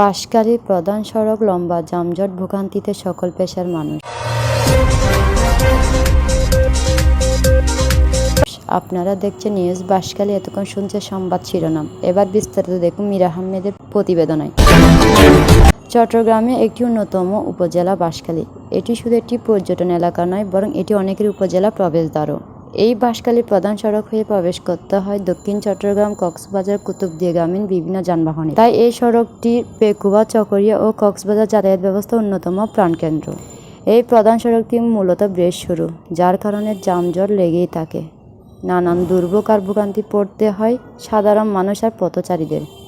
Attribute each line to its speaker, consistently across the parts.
Speaker 1: বাঁশখালীর প্রধান সড়ক লম্বা যানজট ভোগান্তিতে সকল পেশার মানুষ। আপনারা দেখছেন নিউজ বাঁশখালী এতক্ষণ শুনছে সংবাদ শিরোনাম। এবার বিস্তারিত দেখুন মীর আহমেদের প্রতিবেদনায়। চট্টগ্রামে একটি অন্যতম উপজেলা বাঁশখালী এটি শুধু একটি পর্যটন এলাকা নয়, বরং এটি অনেকের উপজেলা প্রবেশদ্বারও। এই বাঁশখালী প্রধান সড়ক হয়ে প্রবেশ করতে হয় দক্ষিণ চট্টগ্রাম, কক্সবাজার, কুতুবদিয়া গ্রামীণ বিভিন্ন যানবাহনে। তাই এই সড়কটি পেকুবা চকরিয়া ও কক্সবাজার যাতায়াত ব্যবস্থা অন্যতম প্রাণকেন্দ্র। এই প্রধান সড়কটি মূলত বেশ শুরু, যার কারণে যানজট লেগেই থাকে। নানান দুর্ভোগ আর ভোগান্তি পড়তে হয় সাধারণ মানুষ আর পথচারীদের।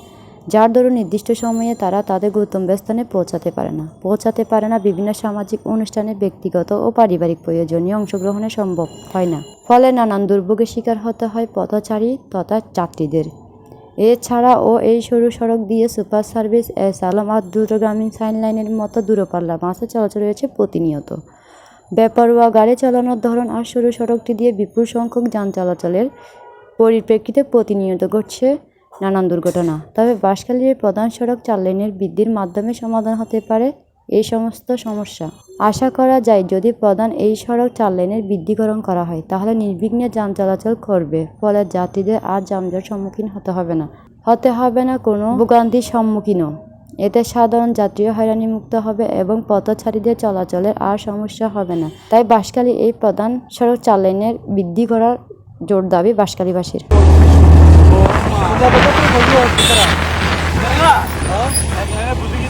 Speaker 1: যার দরুন নির্দিষ্ট সময়ে তারা তাদের গন্তব্যস্থানে পৌঁছাতে পারে না। পৌঁছাতে পারে না বিভিন্ন সামাজিক অনুষ্ঠানে ব্যক্তিগত ও পারিবারিক প্রয়োজনীয় অংশগ্রহণে সম্ভব হয় না। ফলে নানান দুর্ভোগের শিকার হতে হয় পথচারী তথা যাত্রীদের। এছাড়াও এই সরু সড়ক দিয়ে সুপার সার্ভিস এস আলম আর দ্রুতগামী সাইন লাইনের মতো দূরপাল্লা বাসে চলাচল রয়েছে প্রতিনিয়ত। বেপরোয়া গাড়ি চালানোর ধরন আর সরু সড়কটি দিয়ে বিপুল সংখ্যক যান চলাচলের পরিপ্রেক্ষিতে প্রতিনিয়ত ঘটছে। নানান দুর্ঘটনা। তবে বাঁশখালীর প্রধান সড়ক চার লেনের বৃদ্ধির মাধ্যমে সমাধান হতে পারে এই সমস্ত সমস্যা। আশা করা যায় যদি প্রধান এই সড়ক চার লেনের বৃদ্ধিকরণ করা হয়, তাহলে নির্বিঘ্নে যান চলাচল করবে, ফলে যাত্রীদের আর যানজট সম্মুখীন হতে হবে না। হতে হবে না কোনো ভোগান্তির সম্মুখীনও। এতে সাধারণ যাত্রীও হয়রানিমুক্ত হবে এবং পথচারীদের চলাচলের আর সমস্যা হবে না। তাই বাঁশখালী এই প্রধান সড়ক চার লেনের বৃদ্ধি করার জোর দাবি বাঁশখালীবাসীর।